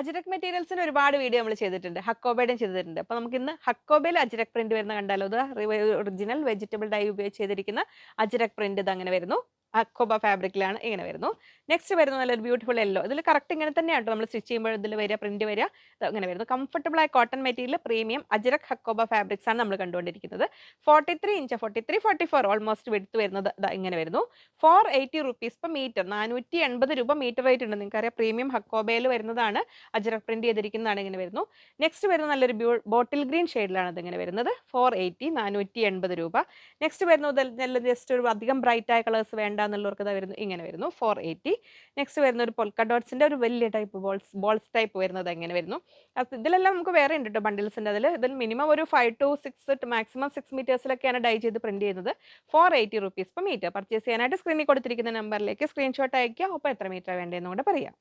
അജിറക് മെറ്റീരിയൽസിന് ഒരുപാട് വീഡിയോ നമ്മൾ ചെയ്തിട്ടുണ്ട്. ഹക്കോബയുടെയും ചെയ്തിട്ടുണ്ട്. അപ്പോൾ നമുക്ക് ഇന്ന് ഹക്കോബയിൽ അജിറക് പ്രിന്റ് വരുന്ന കണ്ടാലോ? ഇത് ഒറിജിനൽ വെജിറ്റബിൾ ഡൈ ഉപയോഗിച്ച് ചെയ്തിരിക്കുന്ന അജിറക് പ്രിന്റ് ഇത് അങ്ങനെ വരുന്നു. അക്കോബ ഫാബ്രിക്കിലാണ് ഇങ്ങനെ വരുന്നു. നെക്സ്റ്റ് വരുന്ന നല്ലൊരു ബ്യൂട്ടിഫുൾ യെല്ലോ ഇതിൽ കറക്റ്റ് ഇങ്ങനെ തന്നെയാണ് നമ്മൾ സ്റ്റിച്ച് ചെയ്യുമ്പോൾ ഇതിൽ വരിക പ്രിന്റ് വരിക അങ്ങനെ വരുന്നു. കംഫർട്ടബിൾ ആയ cotton material premium Ajrak Hakoba fabrics ആണ് നമ്മൾ കണ്ടുകൊണ്ടിരിക്കുന്നത്. Forty three inch forty three forty four almost വെടുത്ത് വരുന്നത് ഇങ്ങനെ വരുന്നു. Four eighty rupees per metre നാനൂറ്റി എൺപത് രൂപ മീറ്റർ റേറ്റ് ഉണ്ട്. നിങ്ങൾക്കറിയാം പ്രീമിയം ഹക്കോബയിൽ വരുന്നതാണ് അജിറക് പ്രിന്റ് ചെയ്തിരിക്കുന്നതാണ് ഇങ്ങനെ വരുന്നു. നെക്സ്റ്റ് വരുന്ന നല്ലൊരു ബോട്ടിൽ ഗ്രീൻ ഷെയ്ഡിലാണ് ഇതിങ്ങനെ വരുന്നത്. ഫോർ എയ്റ്റി നാനൂറ്റി എൺപത് രൂപ നെക്സ്റ്റ് വരുന്നത് നല്ല ജസ്റ്റ് ഒരു അധികം ബ്രൈറ്റ് ആയ കളേഴ്സ് വേണ്ട എന്നുള്ളവർക്ക് ഇതാ വരുന്നു ഇങ്ങനെ വരുന്നു ഫോർ എയ്റ്റി നെക്സ്റ്റ് വരുന്ന ഒരു പൊൽക്ക ഡോട്ട്സിന്റെ ഒരു വലിയ ടൈപ്പ് ബോൾസ് ബോൾസ് ടൈപ്പ് വരുന്നത് എങ്ങനെ വരുന്നു? അപ്പോൾ ഇതിലെല്ലാം നമുക്ക് വേറെ ഉണ്ട് കേട്ടോ ബണ്ടിൽസിന്റെ അതിൽ ഇതിൽ മിനിമം ഒരു five to six maximum six മീറ്റേഴ്സിലൊക്കെയാണ് dye ചെയ്ത് പ്രിന്റ് ചെയ്യുന്നത്. Four eighty rupees per metre purchase ചെയ്യാനായിട്ട് സ്ക്രീനിൽ കൊടുത്തിരിക്കുന്ന നമ്പറിലേക്ക് സ്ക്രീൻഷോട്ട് അയക്കുക അപ്പോൾ എത്ര മീറ്റർ വേണ്ടതെന്നും കൂടെ പറയാം.